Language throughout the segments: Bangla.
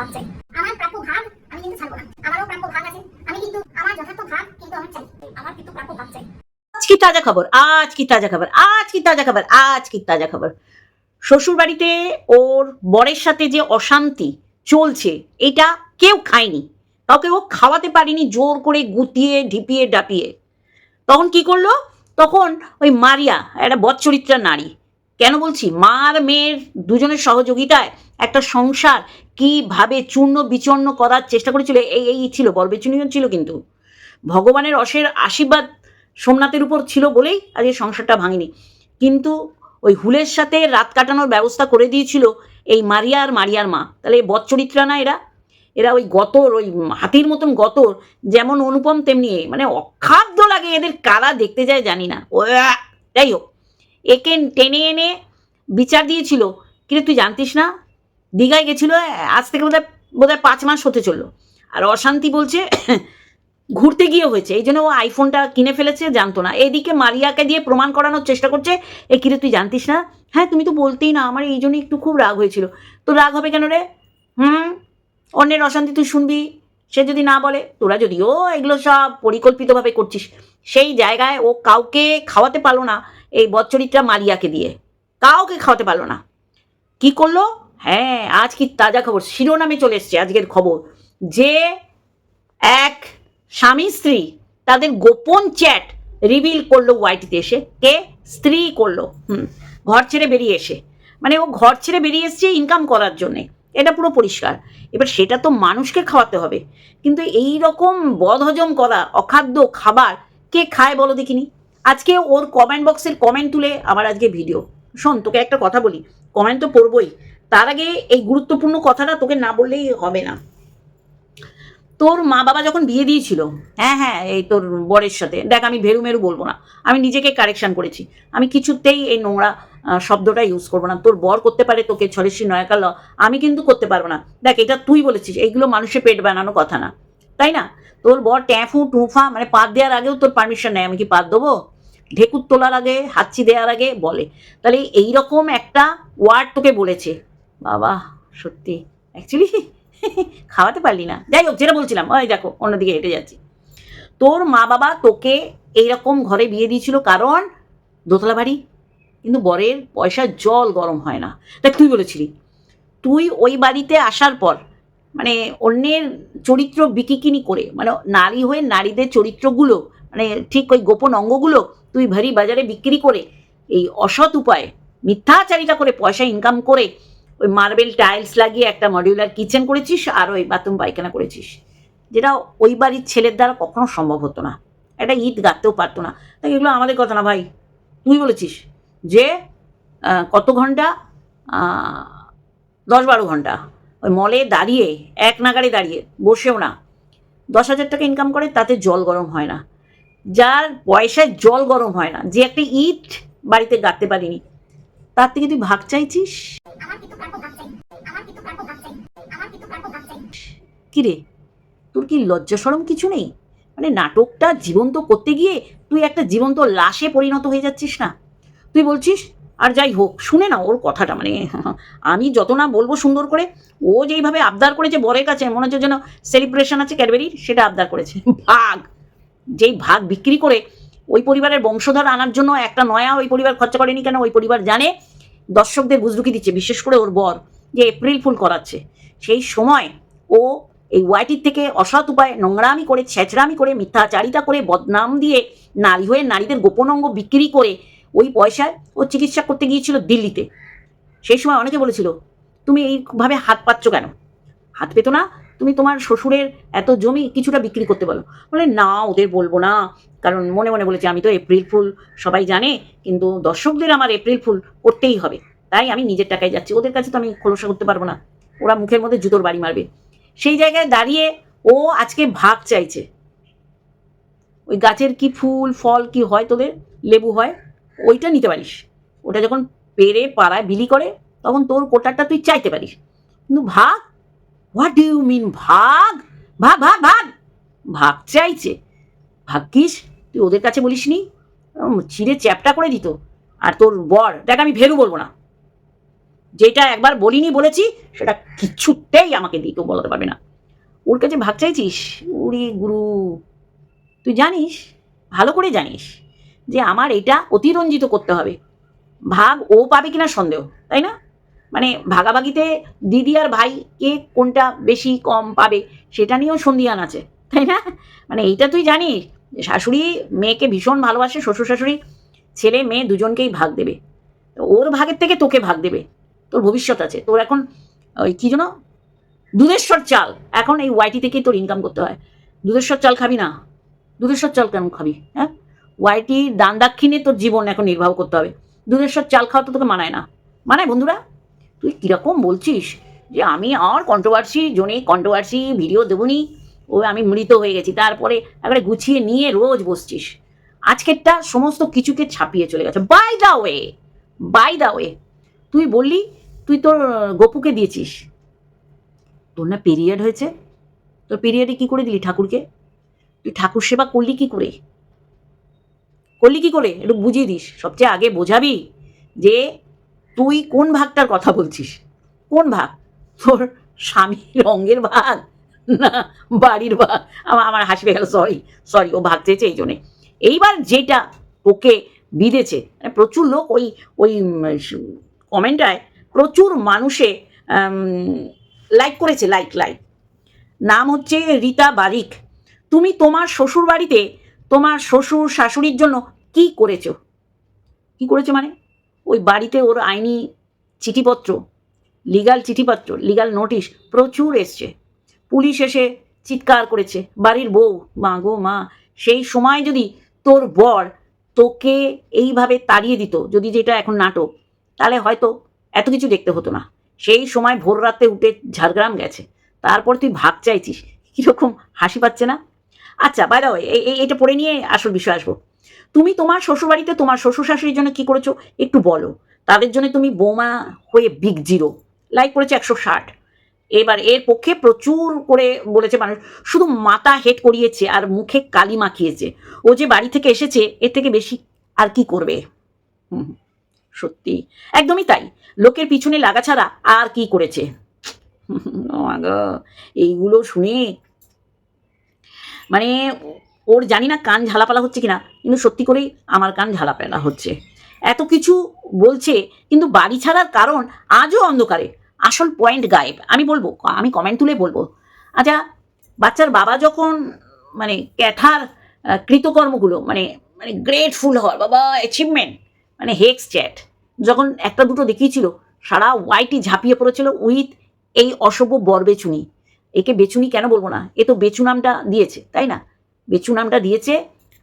ভাগ চাই। আমার প্রাপ্য ভাগ আমি কিন্তু ছাড়বো না। আমারও প্রাপ্য ভাগ আছে। আমি কিন্তু আমার যথার্থ ভাগ কিন্তু আমার চাই। আমার কিন্তু প্রাপ্য ভাগ চাই। আজ কি তাজা খবর? আজ কি তাজা খবর? আজ কি তাজা খবর? আজ কি তাজা খবর? শ্বশুর বাড়িতে ওর বরের সাথে যে অশান্তি চলছে, এটা কেউ খায়নি। কাউকে ও খাওয়াতে পারেনি জোর করে গুতিয়ে ঢিপিয়ে, ডাপিয়ে। তখন কি করল? তখন ওই মারিয়া, একটা বৎচরিত্রা নারী কেন বলছি? মার মেয়ের দুজনের সহযোগিতায় একটা সংসার কীভাবে চূর্ণ বিচূর্ণ করার চেষ্টা করেছিল, এই এই ছিল বলবেচনীয় ছিল কিন্তু। ভগবানের অশের আশীর্বাদ সোমনাথের উপর ছিল বলেই আজ এই সংসারটা ভাঙেনি। কিন্তু ওই হুলের সাথে রাত কাটানোর ব্যবস্থা করে দিয়েছিল এই মারিয়া আর মারিয়ার মা। তাহলে এই বৎচরিত্রা না এরা? এরা ওই গতর, ওই হাতির মতন গতর, যেমন অনুপম তেমনি মানে অখাদ্য লাগে এদের কারা দেখতে যায় জানি না। ও যাই হোক। একে টেনে এনে বিচার দিয়েছিল। কিন্তু তুই জানতিস না, দীঘায় গেছিল, আজ থেকে বোধহয় বোধহয় পাঁচ মাস হতে চলল। আর অশান্তি বলছে, ঘুরতে গিয়ে হয়েছে। এই জন্য ও আইফোনটা কিনে ফেলেছে, জানতো না। এদিকে মারিয়াকে দিয়ে প্রমাণ করানোর চেষ্টা করছে, এ কিরে তুই জানতিস না? হ্যাঁ তুমি তো বলতেই না, আমার এই জন্য একটু খুব রাগ হয়েছিল। তো রাগ হবে কেন রে? হুম? অন্যের অশান্তি তুই শুনবি? সে যদি না বলে, তোরা যদিও এগুলো সব পরিকল্পিতভাবে করছিস, সেই জায়গায় ও কাউকে খাওয়াতে পারল না এই বচ্চরিত্রা মারিয়াকে দিয়ে। কাউকে খাওয়াতে পারল না। কি করল? হ্যাঁ আজ কি তাজা খবর? শিরোনামে চলে এসছে আজকের খবর। যে এক স্বামী স্ত্রী তাদের গোপন চ্যাট রিভিল করল ওয়াইটিতে এসে, কে? স্ত্রী করল। হুম, ঘর ছেড়ে বেরিয়ে এসে। মানে ও ঘর ছেড়ে বেরিয়ে এসছে ইনকাম করার জন্যে। এটা পুরো পরিষ্কার। এবার সেটা তো মানুষকে খাওয়াতে হবে। কিন্তু এই রকম বদহজম করা অখাদ্য খাবার কে খায় বলো দেখিনি? আজকে ওর কমেন্ট বক্সের কমেন্ট তুলে আমার আজকে ভিডিও শোন, তোকে একটা কথা বলি। কমেন্ট তো পড়বই। তার আগে এই গুরুত্বপূর্ণ কথাটা তোকে না বললেই হবে না। তোর মা বাবা যখন বিয়ে দিয়েছিল হ্যাঁ হ্যাঁ এই তোর বরের সাথে, দেখ আমি ভেরু মেরু বলব না, আমি নিজেকে কারেকশন করেছি। আমি কিছুতেই এই নোংরা শব্দটা ইউজ করব না। তোর বর করতে পারে তোকে ছড়েসি নয়াকাল আমি কিন্তু করতে পারব না। দেখ, এটা তুই বলেছিস, এইগুলো মানুষের পেট বানানো কথা না। তাই না? তোর বর ট্যাফু, টুফা মানে পাত দেওয়ার আগেও তোর পারমিশন নেয় আমি কি পাত দেবো? ঢেকুর তোলার আগে হাচ্ছি দেওয়ার আগে বলে। তাহলে এইরকম একটা ওয়ার্ড তোকে বলেছে। বাবা, সত্যি। অ্যাকচুয়ালি খাওয়াতে পারলি না। যাই হোক, যেটা বলছিলাম, ওই দেখো, অন্যদিকে হেঁটে যাচ্ছি। তোর মা বাবা তোকে এইরকম ঘরে বিয়ে দিয়েছিল কারণ দোতলা বাড়ি। কিন্তু বরের পয়সা জল গরম হয় না। দেখ, তুই বলেছিলি, তুই ওই বাড়িতে আসার পর মানে অন্যের চরিত্র বিকিকিনি করে মানে নারী হয়ে নারীদের চরিত্রগুলো মানে ঠিক ওই গোপন অঙ্গগুলো তুই ভারী বাজারে বিক্রি করে, এই অসৎ উপায়ে মিথ্যাচারিতা করে পয়সা ইনকাম করে ওই মার্বেল টাইলস লাগিয়ে একটা মডিউলার কিচেন করেছিস আর ওই বাথরুম পায়খানা করেছিস। যেটা ওই বাড়ির ছেলের দ্বারা কখনো সম্ভব হতো না। একটা ঈদ গাঁথতেও পারতো না। তাই এগুলো আমাদের কথা না ভাই। তুই বলেছিস যে কত ঘণ্টা? দশ বারো ঘণ্টা। ওই মলে দাঁড়িয়ে, এক নাগারে দাঁড়িয়ে বসেও না। দশ হাজার টাকা ইনকাম করে তাতে জল গরম হয় না। যার পয়সায় জল গরম হয় না। যে একটা ইট বাড়িতে গাঁথতে পারিনি। তার থেকে তুই ভাগ চাইছিস? কিরে? তোর কি লজ্জা সরম কিছু নেই? মানে নাটকটা জীবন্ত করতে গিয়ে তুই একটা জীবন্ত লাশে পরিণত হয়ে যাচ্ছিস না। তুই বলছিস, আর যাই হোক, শুনে না ওর কথাটা। মানে আমি যত না বলব সুন্দর করে, ও যেইভাবে আবদার করেছে বরের কাছে, মনে হচ্ছে যেন সেলিব্রেশন আছে ক্যাডবেরির সেটা আবদার করেছে। ভাগ! যেই ভাগ বিক্রি করে ওই পরিবারের বংশধর আনার জন্য একটা নয়া ওই পরিবার খরচা করেনি কেন? ওই পরিবার জানে দর্শকদের বুজরুকি দিচ্ছে, বিশেষ করে ওর বর যে এপ্রিল ফুল করাচ্ছে। সেই সময় ও এই ওয়াইটির থেকে অসৎ উপায়ে নোংরামি করে, ছেঁচড়ামি করে, মিথ্যাচারিতা করে, বদনাম দিয়ে নারী হয়ে নারীদের গোপন অঙ্গ বিক্রি করে ওই পয়সায় ও চিকিৎসা করতে গিয়েছিল দিল্লিতে। সেই সময় অনেকে বলেছিল, তুমি এইভাবে হাত পাচ্ছ কেন? হাত পেতো না তুমি তোমার শ্বশুরের এত জমি কিছুটা বিক্রি করতে বলো। বলে, না, ওদের বলব না। কারণ মনে মনে বলেছে, আমি তো এপ্রিল ফুল সবাই জানে, কিন্তু দর্শকদের আমার এপ্রিল ফুল করতেই হবে। তাই আমি নিজের টাকায় যাচ্ছি। ওদের কাছে তো আমি খোলসা করতে পারব না। ওরা মুখের মধ্যে জুতোর বাড়ি মারবে। সেই জায়গায় দাঁড়িয়ে ও আজকে ভাগ চাইছে। ওই গাছের কি ফুল, ফল কি হয় তোদের? লেবু হয়? ওইটা নিতে পারিস। ওটা যখন পেরে পাড়ায় বিলি করে, তখন তোর কোটারটা তুই চাইতে পারিস। কিন্তু ভাগ হোয়াট ডু ইউ মিন ভাগ? ভাগ ভাগ ভাগ। ভাগ চাইছে। ভাগ্যিস তুই ওদের কাছে বলিসনি? উম, চিড়ে চ্যাপটা করে দিত। আর তোর বর দেখ আমি ভেরু বলব না। যেটা একবার বলিনি বলেছি সেটা কিছুতেই আমাকে দিকেও বলাতে পারবে না। ওর কাছে ভাগ চাইছিস? উড়ি গুরু। তুই জানিস ভালো করে জানিস যে আমার এটা অতিরঞ্জিত করতে হবে। ভাগ ও পাবে কিনা সন্দেহ তাই না? মানে ভাগাভাগিতে দিদি আর ভাই কে কোনটা বেশি কম পাবে সেটা নিয়েও সন্ধিয়ান আছে, তাই না? মানে এইটা তুই জানিস শাশুড়ি মেয়েকে ভীষণ ভালোবাসে, শ্বশুর শাশুড়ি, ছেলে মেয়ে দুজনকেই ভাগ দেবে। তো ওর ভাগের থেকে তোকে ভাগ দেবে। তোর ভবিষ্যৎ আছে। তোর এখন ওই কী যেন? দুধেশ্বর চাল। এখন এই ওয়াইটি থেকেই তোর ইনকাম করতে হয়। দুধেশ্বর চাল খাবি না? দুধেশ্বর চাল কেন খাবি হ্যাঁ? ওয়াইটি দান দাক্ষিণে তোর জীবন এখন নির্বাহ করতে হবে। দুধেশ্বর চাল খাওয়া তো তোকে মানায় না। মানায় বন্ধুরা? তুই কীরকম বলছিস? যে আমি আর কন্ট্রোভার্সি জোনে কন্ট্রোভার্সি ভিডিও দেবনি। ও আমি মৃত হয়ে গেছি। তারপরে একবারে গুছিয়ে নিয়ে রোজ বসছিস। আজকেরটা সমস্ত কিছুকে ছাপিয়ে চলে গেছে। By the way by the way তুই বললি, তুই তোর গপুকে দিয়েছিস। তোর না পিরিয়ড হয়েছে। তোর পিরিয়ডে কি করে দিলি ঠাকুরকে? তুই ঠাকুর সেবা করলি কি করে? করলি কি করে? একটু বুঝিয়ে দিস। সবচেয়ে আগে বোঝাবি যে তুই কোন ভাগটার কথা বলছিস? কোন ভাগ? তোর স্বামীর অঙ্গের ভাগ? না, বাড়ির ভাগ। আমার আমার হাসি গেল সরি সরি ও ভাগ চেয়েছে এই জন্যে। এইবার যেটা ওকে বিঁধেছে মানে প্রচুর লোক ওই ওই কমেন্টায় প্রচুর মানুষে লাইক করেছে লাইক লাইক নাম হচ্ছে রীতা বারিক। তুমি তোমার শ্বশুর বাড়িতে তোমার শ্বশুর শাশুড়ির জন্য কি করেছ? কি করেছ মানে? ওই বাড়িতে ওর আইনি চিঠিপত্র লিগাল চিঠিপত্র লিগাল নোটিশ প্রচুর এসছে। পুলিশ এসে চিৎকার করেছে, বাড়ির বউ, মা গো, মা, সেই সময় যদি তোর বর তোকে এইভাবে তাড়িয়ে দিত, যদি যেটা এখন নাটক, তাহলে হয়তো এত কিছু দেখতে হতো না। সেই সময় ভোর রাতে উঠে ঝাড়গ্রাম গেছে। তারপর তুই ভাগ চাইছিস, কীরকম হাসি পাচ্ছে না? আচ্ছা বাইরে এটা পড়ে নিয়ে আসল বিষয় আসব। তুমি তোমার শ্বশুরবাড়িতে তোমার শ্বশুর শাশুড়ির জন্য কি করেছ? একটু বলো। তাদের জন্য তুমি বোমা হয়ে বিগ জিরো লাইক করেছে একশো ষাট। এবার এর পক্ষে প্রচুর করে বলেছে মানুষ, শুধু মাথা হেট করিয়েছে আর মুখে কালি মাখিয়েছে। ও যে বাড়ি থেকে এসেছে, এর থেকে বেশি আর কি করবে? সত্যি। একদমই তাই। লোকের পিছনে লাগা ছাড়া আর কি করেছে? এইগুলো শুনে মানে ওর জানি না কান ঝালাপালা হচ্ছে কিনা, কিন্তু সত্যি করেই আমার কান ঝালাপালা হচ্ছে। এত কিছু বলছে, কিন্তু বাড়ি ছাড়ার কারণ আজও অন্ধকারে। আসল পয়েন্ট গায়েব। আমি বলব, আমি কমেন্ট তুলে বলব। আচ্ছা বাচ্চার বাবা যখন মানে ক্যাথার কৃতকর্মগুলো মানে মানে গ্রেটফুল হওয়ার, বাবা অ্যাচিভমেন্ট মানে হেক্স চ্যাট যখন একটা দুটো দেখিয়েছিল, সারা ওয়াইটি ঝাঁপিয়ে পড়েছিল উইথ এই অসভ্য বর বেচুনি একে বেচুনি কেন বলব না? এ তো বেচু নামটা দিয়েছে, তাই না? বেচু নামটা দিয়েছে।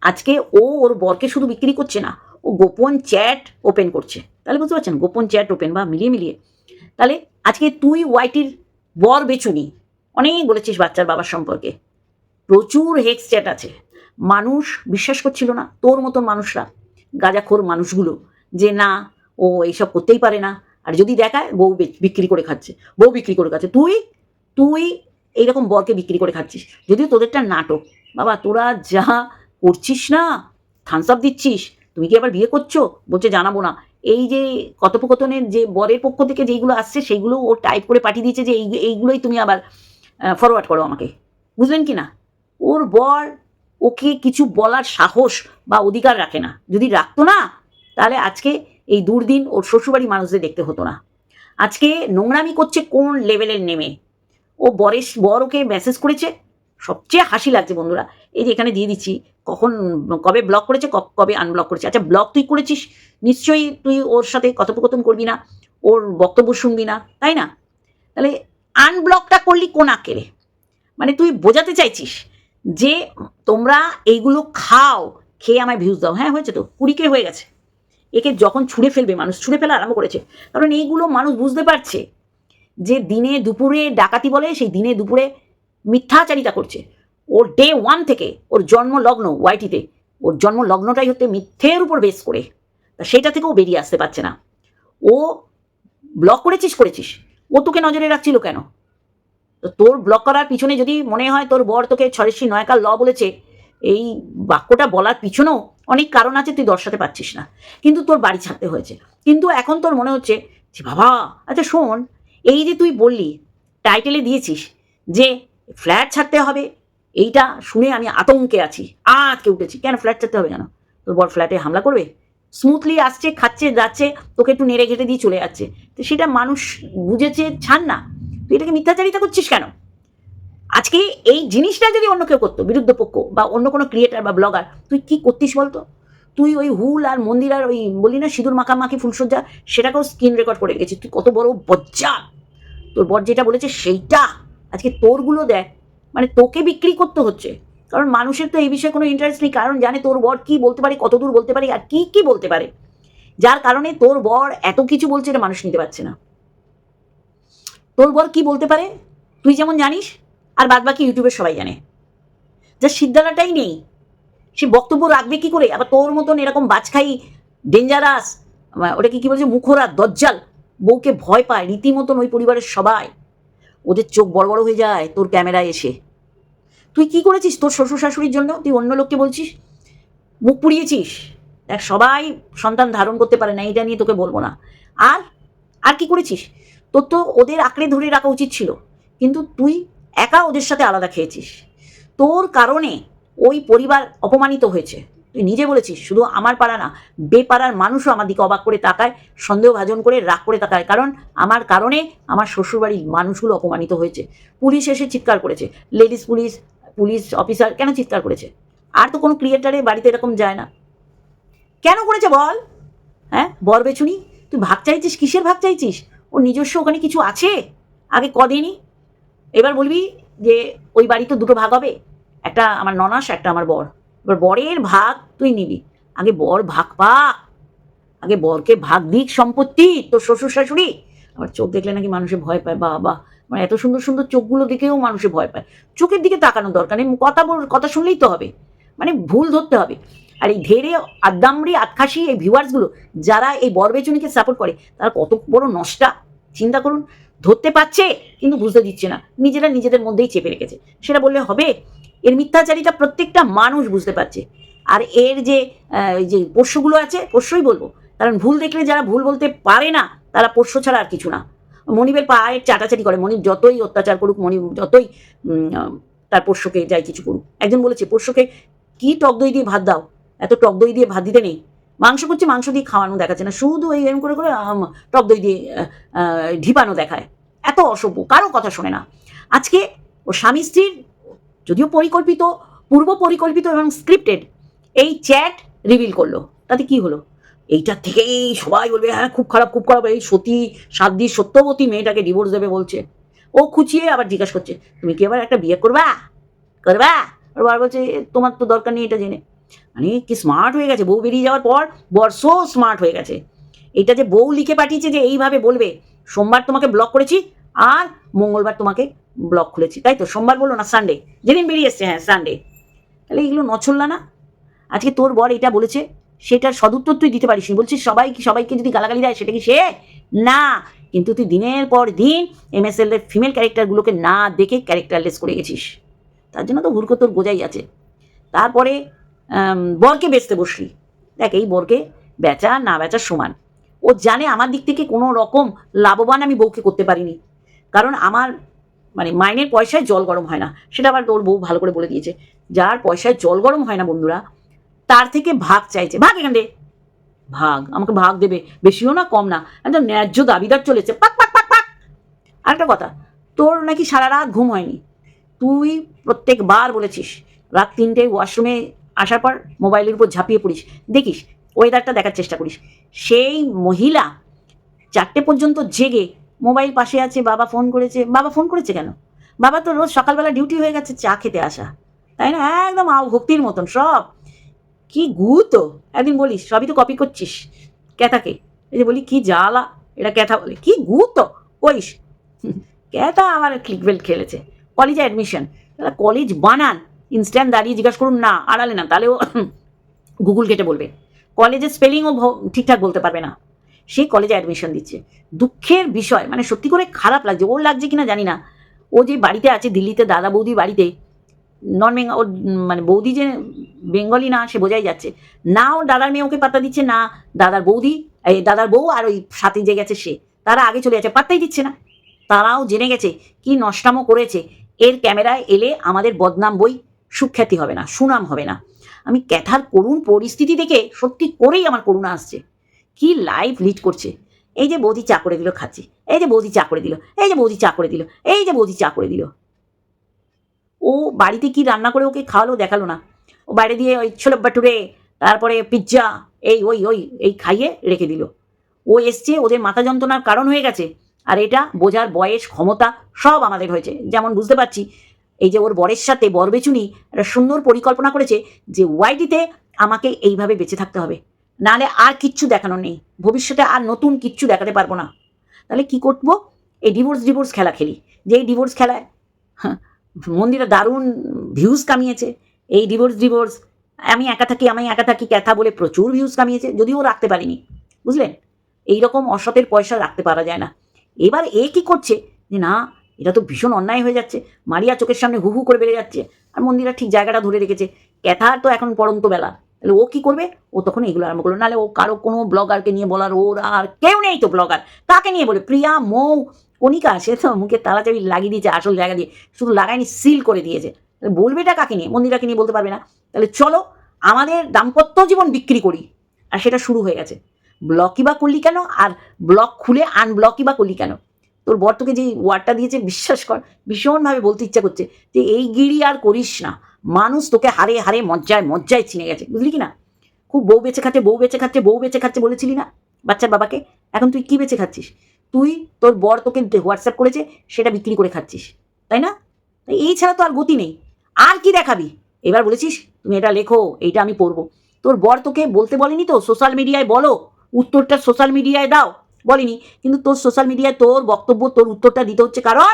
আজকে ও ওর বরকে শুধু বিক্রি করছে না, ও গোপন চ্যাট ওপেন করছে। তাহলে বুঝতে পারছেন, গোপন চ্যাট ওপেন বা মিলিয়ে মিলিয়ে। তাহলে আজকে তুই ওয়াইটির বর বেচুনি অনেক বলেছিস বাচ্চার বাবার সম্পর্কে। প্রচুর হেক্স চ্যাট আছে। মানুষ বিশ্বাস করছিল না, তোর মতন মানুষরা, গাঁজাখোর মানুষগুলো, যে না, ও এইসব করতেই পারে না। আর যদি দেখায়, বউ বিক্রি করে খাচ্ছে, বউ বিক্রি করে খাচ্ছে। তুই তুই এইরকম বরকে বিক্রি করে খাচ্ছিস। যদিও তোদেরটা নাটক বাবা, তোরা যা করছিস না থামস আপ দিচ্ছিস, তুমি কি আবার বিয়ে করছ? বলছে, জানাব না। এই যে কথোপকথনের যে বরের পক্ষ থেকে যেইগুলো আসছে, সেইগুলো ও টাইপ করে পাঠিয়ে দিয়েছে যে এই এইগুলোই তুমি আবার ফরওয়ার্ড করো আমাকে। বুঝলেন কি না? ওর বর ওকে কিছু বলার সাহস বা অধিকার রাখে না। যদি রাখতো না, তাহলে আজকে এই দুর্দিন ওর শ্বশুরবাড়ি মানুষদের দেখতে হতো না। আজকে নোংরামি করছে কোন লেভেলের নেমে? ও বরের বর ওকে মেসেজ করেছে সবচেয়ে হাসি লাগছে বন্ধুরা। এই যে এখানে দিয়ে দিচ্ছি, কখন কবে ব্লক করেছে কবে আনব্লক করেছে। আচ্ছা ব্লক তুই করেছিস? নিশ্চয়ই তুই ওর সাথে কথোপকথন করবি না, ওর বক্তব্য শুনবি না, তাই না? তাহলে আনব্লকটা করলি কোন আকেরে মানে তুই বোঝাতে চাইছিস যে তোমরা এইগুলো খাও, খেয়ে আমায় ভিউজ দাও। হ্যাঁ হয়েছে তো? কুড়িকে হয়ে গেছে। একে যখন ছুঁড়ে ফেলবে, মানুষ ছুঁড়ে ফেলা আরম্ভ করেছে। কারণ এইগুলো মানুষ বুঝতে পারছে যে দিনে দুপুরে ডাকাতি বলে, সেই দিনে দুপুরে মিথ্যাচারিতা করছে। ওর ডে ওয়ান থেকে ওর জন্ম লগ্ন ওয়াইটিতে, ওর জন্ম লগ্নটাই হচ্ছে মিথ্যের উপর বেস করে। তা সেটা থেকেও বেরিয়ে আসতে পারছে না। ও ব্লক করেছিস করেছিস। ও তোকে নজরে রাখছিল কেন? তো তোর ব্লক করার পিছনে যদি মনে হয় তোর বর তোকে ছরেশ্রী নয়কার ল বলেছে, এই বাক্যটা বলার পিছনেও অনেক কারণ আছে, তুই দর্শাতে পারছিস না। কিন্তু তোর বাড়ি ছাড়তে হয়েছে। কিন্তু এখন তোর মনে হচ্ছে যে, বাবা আচ্ছা শোন, এই যে তুই বললি টাইটেলে দিয়েছিস যে ফ্ল্যাট ছাড়তে হবে। এইটা শুনে আমি আতঙ্কে আছি। আজকে উঠেছি। কেন ফ্ল্যাট ছাড়তে হবে কেন তোর বর ফ্ল্যাটে হামলা করবে? স্মুথলি আসছে, খাচ্ছে, যাচ্ছে, তোকে একটু নেড়ে ঘেটে দিয়ে চলে যাচ্ছে। তো সেটা মানুষ বুঝেছে, ছাড় না। তুই এটাকে মিথ্যাচারিতা করছিস কেন? আজকে এই জিনিসটা যদি অন্য কেউ করতো, বিরুদ্ধ পক্ষ বা অন্য কোনো ক্রিয়েটার বা ব্লগার তুই কি করতিস বলতো? তুই ওই হুল আর মন্দির আর ওই বলি না, সিঁদুর মাখামাখি ফুলসজ্জা সেটাকেও স্ক্রিন রেকর্ড করে রেখেছিস। তুই কত বড় বজ্জা তোর বর যেটা বলেছে সেইটা। আজকে তোরগুলো দেখ মানে তোকে বিক্রি করতে হচ্ছে। কারণ মানুষের তো এই বিষয়ে কোনো ইন্টারেস্ট নেই, কারণ জানে তোর বর কি বলতে পারে, কতদূর বলতে পারে, আর কি কি বলতে পারে। যার কারণে তোর বর এত কিছু বলছে এটা মানুষ নিতে পারছে না। তোর বর কি বলতে পারে? তুই যেমন জানিস, আর বাদ বাকি ইউটিউবের সবাই জানে। যার সিদ্ধারাটাই নেই। সে বক্তব্য রাখবে কি করে? আবার তোর মতন এরকম বাজখাই ডেঞ্জারাস ওটাকে কি বলছে, মুখরা, দজ্জাল বউকে ভয় পায়, রীতিমতন ওই পরিবারের সবাই। ওদের চোখ বড় বড় হয়ে যায় তোর ক্যামেরায় এসে। তুই কি করেছিস তোর শ্বশুর শাশুড়ির জন্য? তুই অন্য লোককে বলছিস? মুখ পুড়িয়েছিস? দেখ, সবাই সন্তান ধারণ করতে পারে না এটা নিয়ে তোকে বলব না। আর আর কি করেছিস? তোর তো ওদের আঁকড়ে ধরে রাখা উচিত ছিল, কিন্তু তুই একা ওদের সাথে আলাদা খেয়েছিস। তোর কারণে ওই পরিবার অপমানিত হয়েছে। তুই নিজে বলেছিস, শুধু আমার পাড়া না, বেপাড়ার মানুষও আমার দিকে অবাক করে তাকায় সন্দেহভাজন করে, রাগ করে তাকায়। কারণ আমার কারণে আমার শ্বশুরবাড়ির মানুষগুলো অপমানিত হয়েছে। পুলিশ এসে চিৎকার করেছে। লেডিস পুলিশ পুলিশ অফিসার কেন চিৎকার করেছে? আর তো কোনো ক্রিয়েটারে বাড়িতে এরকম যায় না। কেন করেছে বল? হ্যাঁ বর বেছুনি? তুই ভাগ চাইছিস? কিসের ভাগ চাইছিস? ওর নিজস্ব ওখানে কিছু আছে? আগে কদিনই এবার বলবি যে, ওই বাড়ি তো দুটো ভাগ হবে। একটা আমার ননাস, একটা আমার বর। এবার বরের ভাগ তুই নিবি। আগে বর ভাগ পাক। আগে বরকে ভাগ দিক সম্পত্তি, তোর শ্বশুর শাশুড়ি। আমার চোখ দেখলে নাকি মানুষে ভয় পায়, বাবা। মানে এত সুন্দর সুন্দর চোখগুলো দেখেও মানুষে ভয় পায়। চোখের দিকে তাকানো দরকার নেই, কথা বল, কথা শুনলেই তো হবে। মানে ভুল ধরতে হবে। আর এই ধেরে আদামরি আতখাসি এই ভিউয়ার্সগুলো যারা এই বরবেচনীকে সাপোর্ট করে, তারা কত বড় নষ্টা। চিন্তা করুন, ধরতে পারছে, কিন্তু বুঝতে দিচ্ছে না। নিজেরা নিজেদের মধ্যেই চেপে রেখেছে। সেটা বললে হবে? এর মিথ্যাচারিতা প্রত্যেকটা মানুষ বুঝতে পারছে। আর এর যে যে পোষ্যগুলো আছে, পোষ্যই বলব কারণ ভুল দেখলে যারা ভুল বলতে পারে না, তারা পোষ্য ছাড়া আর কিছু না। মনিবের পায়ের চাটাচাটি করে, মনিব যতই অত্যাচার করুক, মনিব যতই তার পোষ্যকে যাই কিছু করুক। একজন বলেছে, পোষ্যকে কি টক দই দিয়ে ভাত দাও? এত টক দই দিয়ে ভাত দিতে নেই। মাংস করছে, মাংস দিয়ে খাওয়ানো দেখাচ্ছে না। শুধু এই করে করে টক দই দিয়ে ঢিপানো দেখায়। এত অসভ্য, কারও কথা শোনে না। আজকে ও স্বামী স্ত্রীর যদিও পরিকল্পিত, পূর্ব পরিকল্পিত এবং স্ক্রিপ্টেড এই চ্যাট রিভিল করল। তাতে কি হলো? এইটার থেকেই সবাই বলবে হ্যাঁ খুব খারাপ খুব খারাপ, এই সতী সাধ্বী সত্যবতী মেয়েটাকে ডিভোর্স দেবে বলছে। ও খুঁচিয়ে আবার জিজ্ঞাসা করছে, তুমি কি আবার একটা বিয়ে করবা? করবা? বাবা বলছে তোমার তো দরকার নেই এটা জেনে। মানে কি স্মার্ট হয়ে গেছে, বউ বেরিয়ে যাওয়ার পর বর্ষ স্মার্ট হয়ে গেছে। এটা যে বউ লিখে পাঠিয়েছে যে এইভাবে বলবে, সোমবার তোমাকে ব্লক করেছি আর মঙ্গলবার তোমাকে ব্লক খুলেছি। তাই তো সোমবার বলল না সানডে যেদিন বেরিয়ে এসছে হ্যাঁ সানডে তাহলে এগুলো নছল্লা না? আজকে তোর বর এটা বলেছে, সেটার সদুত্তর তুই দিতে পারিস বলছিস, সবাই কি, সবাইকে যদি গালাগালি দেয়, সেটা কি সে? না। কিন্তু তুই দিনের পর দিন এমএসএল এর ফিমেল ক্যারেক্টারগুলোকে না দেখে ক্যারেক্টারলেস করে গেছিস। তার জন্য তো হুড়কো তোর গোজাই আছে। তারপরে বরকে বেচতে বসলি। দেখ, এই বরকে বেচা না বেচা সমান। ও জানে আমার দিক থেকে কোনো রকম লাভবান আমি বউকে করতে পারিনি। কারণ আমার মানে মাইনের পয়সায় জল গরম হয় না, সেটা আবার তোর বউ ভালো করে বলে দিয়েছে। যার পয়সায় জল গরম হয় না বন্ধুরা, তার থেকে ভাগ চাইছে। ভাগ এখান ভাগ, আমাকে ভাগ দেবে। বেশিও না, কম না। একদম ন্যায্য দাবিদার চলেছে। পাক পাক পাক পাক। আরেকটা কথা, তোর নাকি সারা রাত ঘুম হয়নি। তুই প্রত্যেকবার বলেছিস, রাত তিনটে ওয়াশরুমে আসার পর মোবাইলের উপর ঝাঁপিয়ে পড়িস। দেখিস ওয়েদারটা দেখার চেষ্টা করিস। সেই মহিলা চারটে পর্যন্ত জেগে মোবাইল পাশে আছে, বাবা ফোন করেছে। বাবা ফোন করেছে কেন? বাবা তো রোজ সকালবেলা ডিউটি হয়ে গেছে, চা খেতে আসা। তাই না? একদম আও ভক্তির মতন সব। কি গু তো? একদিন বলিস, সবই তো কপি করছিস ক্যাথাকে। এই যে বলি, কি জ্বালা, এটা ক্যাথা বলে। কি গু তো? কইস ক্যাথা আমার ক্লিক বেল্ট খেলেছে কলেজে অ্যাডমিশন কলেজ বানান। ইনস্ট্যান্ট দাঁড়িয়ে জিজ্ঞাসা করুন, না, আড়ালে না তাহলেও গুগল কেটে বলবে। কলেজের স্পেলিংও ঠিকঠাক বলতে পারবে না। সে কলেজে অ্যাডমিশন দিচ্ছে। দুঃখের বিষয় মানে সত্যি করে খারাপ লাগছে। ওর লাগছে কিনা জানি না। ও যে বাড়িতে আছে, দিল্লিতে, দাদা বৌদি বাড়িতে নন বেঙ্গল ওর মানে বৌদি যে বেঙ্গলি না, সে বোঝাই যাচ্ছে। না, ওর দাদার মেয়ে ওকে পাত্তা দিচ্ছে না। দাদার বৌদি এই দাদার বউ আর ওই সাথে যে গেছে সে, তারা আগে চলে যাচ্ছে, পাত্তাই দিচ্ছে না। তারাও জেনে গেছে, কি নষ্টামো করেছে। এর ক্যামেরায় এলে আমাদের বদনাম বই সুখ্যাতি হবে না, সুনাম হবে না। আমি ক্যাথার করুণ পরিস্থিতি দেখে সত্যি করেই আমার করুণা আসছে। কি লাইফ লিড করছে? এই যে বৌদি চা করে দিল, খাচ্ছি। এই যে বৌদি চা করে দিল, এই যে বৌদি চা করে দিল, এই যে বৌদি চা করে দিল। ও বাড়িতে কি রান্না করে ওকে খাওয়ালো, দেখাল না? ও বাইরে দিয়ে ওই ছোলো বাটুরে তারপরে পিৎজা এই, ওই ওই, এই খাইয়ে রেখে দিল। ও এসছে, ওদের মাথা যন্ত্রণার কারণ হয়ে গেছে। আর এটা বোঝার বয়স, ক্ষমতা সব আমাদের হয়েছে। যেমন বুঝতে পারছি, এই যে ওর বরের সাথে বর বরবেচুনি একটা সুন্দর পরিকল্পনা করেছে যে ওয়াইটিতে আমাকে এইভাবে বেঁচে থাকতে হবে। নাহলে আর কিচ্ছু দেখানো নেই। ভবিষ্যতে আর নতুন কিচ্ছু দেখাতে পারব না। তাহলে কি করব? এই ডিভোর্স ডিভোর্স খেলা খেলি। যে এই ডিভোর্স খেলায় হ্যাঁ, মন্দিরে দারুণ ভিউজ কামিয়েছে। এই ডিভোর্স ডিভোর্স আমি একা থাকি আমি একা থাকি ক্যাথা বলে প্রচুর ভিউজ কামিয়েছে যদিও রাখতে পারিনি। বুঝলেন? এইরকম অসতের পয়সা রাখতে পারা যায় না। এবার এ কি করছে? যে না এটা তো ভীষণ অন্যায় হয়ে যাচ্ছে। মারিয়া চোখের সামনে হু হু করে বেড়ে যাচ্ছে। আর মন্দিরা ঠিক জায়গাটা ধরে রেখেছে। ক্যাথার তো এখন পড়ন্ত বেলা। তাহলে ও কি করবে? ও তখন এগুলো আরম্ভ করল। নাহলে ও কারও কোনো ব্লগারকে নিয়ে বলার, ওর আর কেউ নেই তো ব্লগার। কাকে নিয়ে বলে প্রিয়া, মৌ, কণিকা, সে তো মুখে তালা চাবি লাগিয়ে দিয়েছে, আসল জায়গা দিয়ে। শুধু লাগায়নি সিল করে দিয়েছে। তাহলে বলবেটা কাকে নিয়ে? মন্দিরাকে নিয়ে বলতে পারবে না। তাহলে চলো, আমাদের দাম্পত্য জীবন বিক্রি করি। আর সেটা শুরু হয়ে গেছে। ব্লকই বা করলি কেন? আর ব্লক খুলে আনব্লকই বা করলি কেন? তোর বর তোকে যে ওয়ার্ডটা দিয়েছে, বিশ্বাস কর, ভীষণভাবে বলতে ইচ্ছা করছে যে, এই গিরি আর করিস না। মানুষ তোকে হারে হারে মজ্জায় মজ্জায় চিনে গেছে, বুঝলি কি না? খুব বউ বেঁচে খাচ্ছে, বউ বেঁচে খাচ্ছে, বউ বেঁচে খাচ্ছে বলেছিলি না বাচ্চার বাবাকে? এখন তুই কি বেঁচে খাচ্ছিস? তুই, তোর বর তোকে হোয়াটসঅ্যাপ করেছে, সেটা বিক্রি করে খাচ্ছিস, তাই না? এই ছাড়া তো আর গতি নেই। আর কি দেখাবি? এবার বলেছিস, তুমি এটা লেখো, এইটা আমি পড়ব। তোর বর তোকে বলতে বলেনি তো সোশ্যাল মিডিয়ায় বলো, উত্তরটা সোশ্যাল মিডিয়ায় দাও। বলিনি, কিন্তু তোর সোশ্যাল মিডিয়ায় তোর বক্তব্য, তোর উত্তরটা দিতে হচ্ছে কারণ,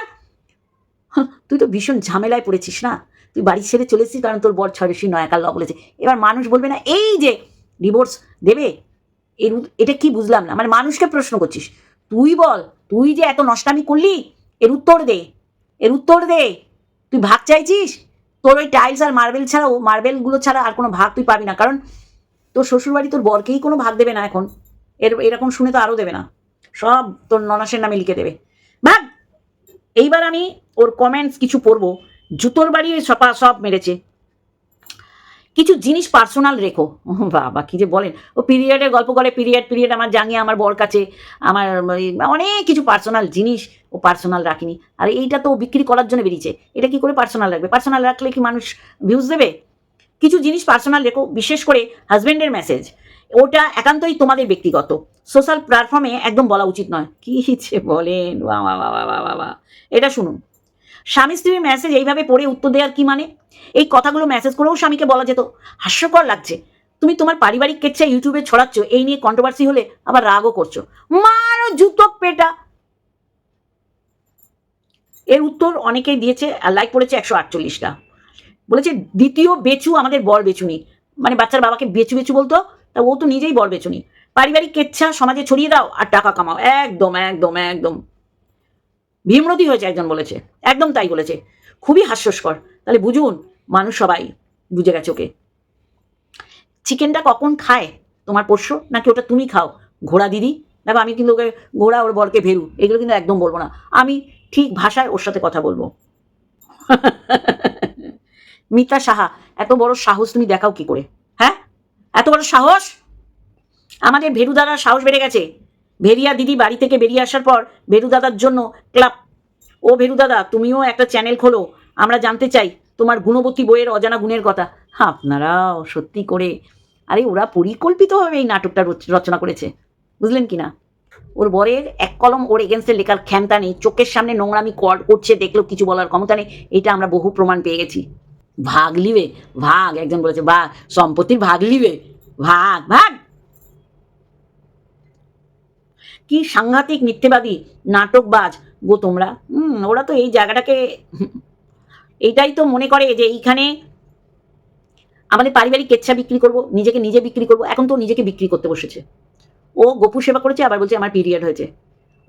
তুই তো ভীষণ ঝামেলায় পড়েছিস না? তুই বাড়ি ছেড়ে চলে এসেছিস কারণ তোর বর ছয়শী নয়াকাল ল বলেছে। এবার মানুষ বলবে না, এই যে ডিভোর্স দেবে? এর এটা কি বুঝলাম না। মানে মানুষকে প্রশ্ন করছিস। তুই বল, তুই যে এত নষ্টামি করলি, এর উত্তর দে, এর উত্তর দে। তুই ভাগ চাইছিস? তোর ওই টাইলস আর মার্বেল ছাড়াও মার্বেলগুলো ছাড়া আর কোনো ভাগ তুই পাবি না। কারণ তোর শ্বশুরবাড়ি তোর বরকেই কোনো ভাগ দেবে না এখন। এর, এরকম শুনে তো আরও দেবে না। সব তোর ননাসের নামে লিখে দেবে। ভাগ! এইবার আমি ওর কমেন্টস কিছু পড়ব। জুতোর বাড়ি সপা সব মেরেছে। কিছু জিনিস পার্সোনাল রেখো। বাবা, কি যে বলেন। ও পিরিয়ডের গল্প করে পিরিয়ড পিরিয়ড আমার জাঙিয়ে আমার বর কাছে, আমার অনেক কিছু পার্সোনাল জিনিস ও পার্সোনাল রাখিনি। আর এইটা তো বিক্রি করার জন্য বেরিয়েছে। এটা কি করে পার্সোনাল রাখবে? পার্সোনাল রাখলে কি মানুষ ভিউজ দেবে? কিছু জিনিস পার্সোনাল রেখো, বিশেষ করে হাজবেন্ডের মেসেজ ওটা একান্তই তোমাদের ব্যক্তিগত। সোশ্যাল প্ল্যাটফর্মে একদম বলা উচিত নয়। কি বলেন। বাবা বাবা বাবা বাবা এটা শুনুন। স্বামী স্ত্রীর মেসেজ এইভাবে পড়ে উত্তর দেওয়ার কি মানে? এই কথাগুলো মেসেজ করেও স্বামীকে বলা যেত। হাস্যকর লাগছে। তুমি তোমার পারিবারিক কেচ্ছা ইউটিউবে ছড়াচ্ছ, এই নিয়ে কন্ট্রোভার্সি হলে আবার রাগও করছ। মারো জুতো পেটা! এর উত্তর অনেকেই দিয়েছে লাইক পড়েছে একশো আটচল্লিশটা। বলেছে, দ্বিতীয় বেচু আমাদের বর বেচুনি। মানে বাচ্চার বাবাকে বেচু বেচু বলতো, তা ও তো নিজেই বর বেচুনি। পারিবারিক কেচ্ছা সমাজে ছড়িয়ে দাও আর টাকা কামাও। একদম একদম একদম। ভীমরতি হয়েছে একজন বলেছে, একদম তাই বলেছে। খুবই হাস্যস্কর। তাহলে বুঝুন, মানুষ সবাই বুঝে গেছে ওকে। চিকেনটা কখন খায় তোমার পোষ্য? নাকি ওটা তুমি খাও? ঘোড়া দিদি? দেখো, আমি কিন্তু ওকে, ঘোড়া ওর বরকে ভেরু, এগুলো কিন্তু একদম বলব না। আমি ঠিক ভাষায় ওর সাথে কথা বলব। মিতা সাহা, এত বড় সাহস তুমি দেখাও কি করে? হ্যাঁ? এত বড় সাহস? আমাদের ভেরু দাদার সাহস বেড়ে গেছে। ভেরিয়া দিদি বাড়ি থেকে বেরিয়ে আসার পর ভেরু দাদার জন্য ক্লাব। ও ভেরু দাদা, তুমিও একটা চ্যানেল খোলো। আমরা জানতে চাই তোমার গুণবতী বইয়ের অজানা গুণের কথা। আপনারাও সত্যি করে, আরে ওরা পরিকল্পিতভাবে এই নাটকটা রচনা করেছে। বুঝলেন কি না? ওর বরের এক কলম ওর এগেনস্টে লেখার ক্ষমতা নেই। চোখের সামনে নোংরামি কর, করছে দেখলেও কিছু বলার ক্ষমতা নেই। এটা আমরা বহু প্রমাণ পেয়ে গেছি। ভাগ লিবে, ভাগ, একজন বলেছে বা সম্পত্তির ভাগ লিবে, ভাগ ভাগ। কি সাংঘাতিক মিথ্যেবাদী নাটকবাজ গো তোমরা? হুম, ওরা তো এই জায়গাটাকে এটাই তো মনে করে যে এইখানে আমাদের পারিবারিক কেচ্ছা বিক্রি করব, নিজেকে নিজে বিক্রি করব, এখন তো নিজেকে বিক্রি করতে বসেছে। ও গপু সেবা করেছে, আবার বলছে আমার পিরিয়ড হয়েছে।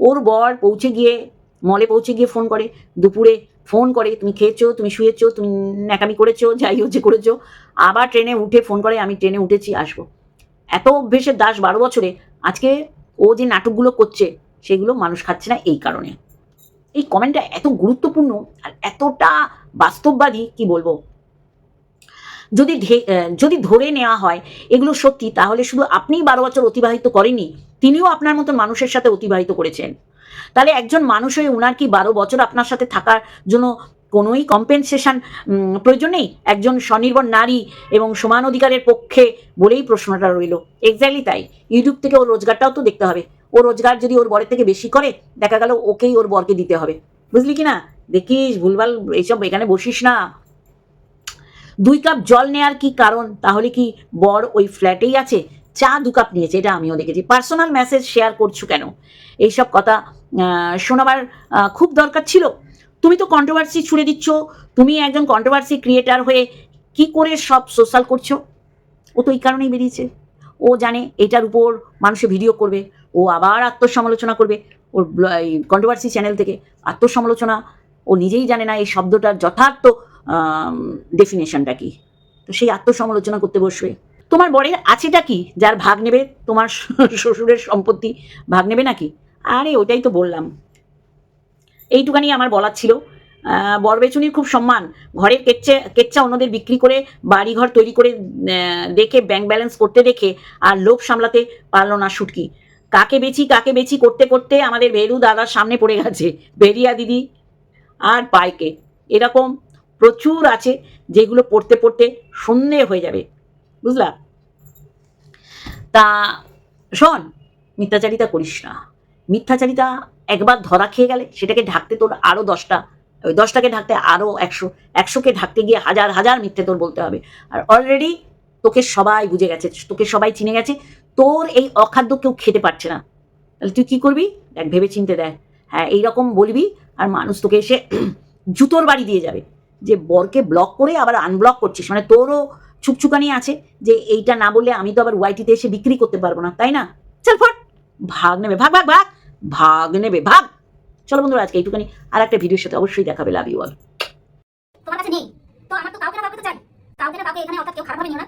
ওর বর পৌঁছে গিয়ে, মলে পৌঁছে গিয়ে ফোন করে, দুপুরে ফোন করে, তুমি খেয়েছো, তুমি শুয়েছো, তুমি ন্যাকামি করেছ, যাই হচ্ছে করেছ। আবার ট্রেনে উঠে ফোন করে, আমি ট্রেনে উঠেছি, আসব। এত অভ্যেসের দাস বারো বছরে, আজকে ও যে নাটকগুলো করছে, সেগুলো মানুষ খাচ্ছে না এই কারণে। এই কমেন্টটা এত গুরুত্বপূর্ণ আর এতটা বাস্তববাদী, কি বলব? যদি যদি ধরে নেওয়া হয় এগুলো সত্যি, তাহলে শুধু আপনিই বারো বছর অতিবাহিত করেননি, তিনিও আপনার মতন মানুষের সাথে অতিবাহিত করেছেন। তাহলে একজন মানুষ হয়ে ওনার কি বারো বছর আপনার সাথে থাকার জন্য কোনোই কম্পেনসেশন প্রয়োজন নেই। একজন স্বনির্ভর নারী এবং সমান অধিকারের পক্ষে বলেই প্রশ্নটা রইল। এক্স্যাক্টলি তাই। ইউটিউব থেকে ওর রোজগারটাও তো দেখতে হবে। ও রোজগার যদি ওর বরের থেকে বেশি করে, দেখা গেল ওকেই ওর বরকে দিতে হবে। বুঝলি কি না? দেখিস, ভুলভাল এইসব এখানে বসিস না। দুই কাপ জল নেয়ার কি কারণ? তাহলে কি বর ওই ফ্ল্যাটেই আছে? চা দু কাপ নিয়েছে, এটা আমিও দেখেছি। পার্সোনাল মেসেজ শেয়ার করছ কেন? এইসব কথা শোনাবার খুব দরকার ছিল। তুমি তো কন্ট্রোভার্সি ছুড়ে দিচ্ছ। তুমি একজন কন্ট্রোভার্সি ক্রিয়েটার হয়ে কি করে সব সোশ্যাল করছ? ও তো এই কারণেই বেরিয়েছে। ও জানে এটার উপর মানুষে ভিডিও করবে। ও আবার আত্মসমালোচনা করবে। ওর কন্ট্রোভার্সি চ্যানেল থেকে আত্মসমালোচনা। ও নিজেই জানে না এই শব্দটার যথার্থ ডেফিনেশনটা কি। তো সেই আত্মসমালোচনা করতে বসবে। তোমার বরের আছেটা কি? যার ভাগ নেবে তোমার শ্বশুরের সম্পত্তি। ভাগ নেবে নাকি? আরে ওটাই তো বললাম। এইটুকানি আমার বলার ছিল। বরবেচুনির খুব সম্মান। ঘরের কেচ্চা কেচ্চা অন্যদের বিক্রি করে, বাড়িঘর তৈরি করে দেখে ব্যাংক ব্যালেন্স করতে দেখে, আর লোভ সামলাতে পারল না শুটকি কাকে বেচি কাকে বেচি করতে করতে আমাদের ভেরু দাদার সামনে পড়ে গেছে ভেরিয়া দিদি আর পাইকে। এরকম প্রচুর আছে যেগুলো পড়তে পড়তে সন্ধে হয়ে যাবে। বুঝলা? তা শোন, মিথ্যাচারিতা করিস না। মিথ্যাচারিতা একবার ধরা খেয়ে গেলে সেটাকে ঢাকতে তোর আরও দশটা, ওই দশটাকে ঢাকতে আরও একশো, একশোকে ঢাকতে গিয়ে হাজার হাজার মিথ্যে তোর বলতে হবে। আর অলরেডি তোকে সবাই বুঝে গেছে, তোকে সবাই চিনে গেছে, তোর এই অখাদ্য কেউ খেতে পারছে না। তাহলে তুই কি করবি? দেখ ভেবে চিনতে দেয় হ্যাঁ এইরকম বলবি আর মানুষ তোকে এসে জুতোর বাড়ি দিয়ে যাবে। যে বরকে ব্লক করে আবার আনব্লক করছিস মানে তোরও ছুকছুকানি আছে যে এইটা না বললে আমি তো আবার ওয়াইটিতে এসে বিক্রি করতে পারব না, তাই না? চল ফট, ভাগ নেবে, ভাগ ভাগ ভাগ। ভাগ নেবে, ভাগ। চলো বন্ধুরা, আজকে এইটুখানি আর একটা ভিডিওর সাথে অবশ্যই দেখাবে লাভ ইউ অল তোমার কাছে নেই। তো আমার তো কাউকে না কাউকে তো চাই। কাউকে না কাউকে এখানে অর্থাৎ কেউ খারাপ হবে না